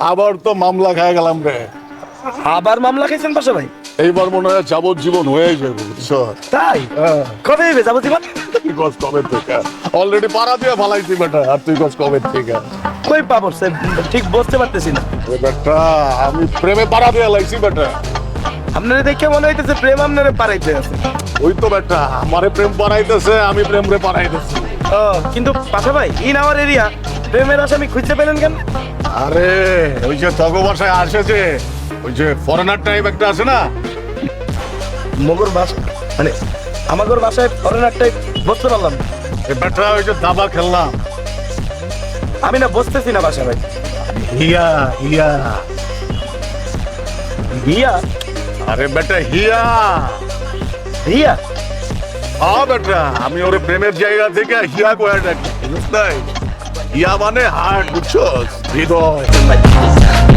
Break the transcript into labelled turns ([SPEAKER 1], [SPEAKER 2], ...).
[SPEAKER 1] আবার তো মামলা খায় গেলাম রে।
[SPEAKER 2] আবার মামলা খেয়েছেন পাশা ভাই?
[SPEAKER 1] এইবার মনে হয় যাবজ্জীবন হয়ে যাবে বুঝছ?
[SPEAKER 2] তাই? কবে হবে যাব জীবন
[SPEAKER 1] তুই কস কবে থেকে? অলরেডি পাড়া দিয়ে ভালাইছি বেটা আর তুই কস কবে থেকে?
[SPEAKER 2] কই পাবো সে ঠিক বুঝতে পারতেছি না।
[SPEAKER 1] বেটা আমি প্রেমে পাড়া দিয়ে লাইছি বেটা।
[SPEAKER 2] আপনারা দেখে মনে হইতেছে প্রেম আপনারে পারাইতে আছে।
[SPEAKER 1] ওই তো বেটা আমারে প্রেম পাড়াইতেছে আমি প্রেম রে পাড়াইতেছি।
[SPEAKER 2] ও কিন্তু পাশা ভাই ইন আওয়ার এরিয়া প্রেমের আসামি খুঁজতে পেলেন কেন?
[SPEAKER 1] আরে ওই যে তগো বাসায় আসে যে ওই যে ফরেনার টাইপ একটা আছে না?
[SPEAKER 2] মগর বাস মানে আমাগর বাসায় ফরেনার টাইপ বসতে পারলাম।
[SPEAKER 1] বেটা ওই যে দাবা খেললাম।
[SPEAKER 2] আমি না বসতেছি না বাসা ভাই।
[SPEAKER 1] হিয়া হিয়া।
[SPEAKER 2] হিয়া?
[SPEAKER 1] আরে বেটা হিয়া।
[SPEAKER 2] হিয়া?
[SPEAKER 1] আ বেটা আমি ওর প্রেমের জায়গা থেকে হিয়া কয়ে ডাকি বুঝছ ইয়া মানে হার্ট বুঝছ? হৃদয়।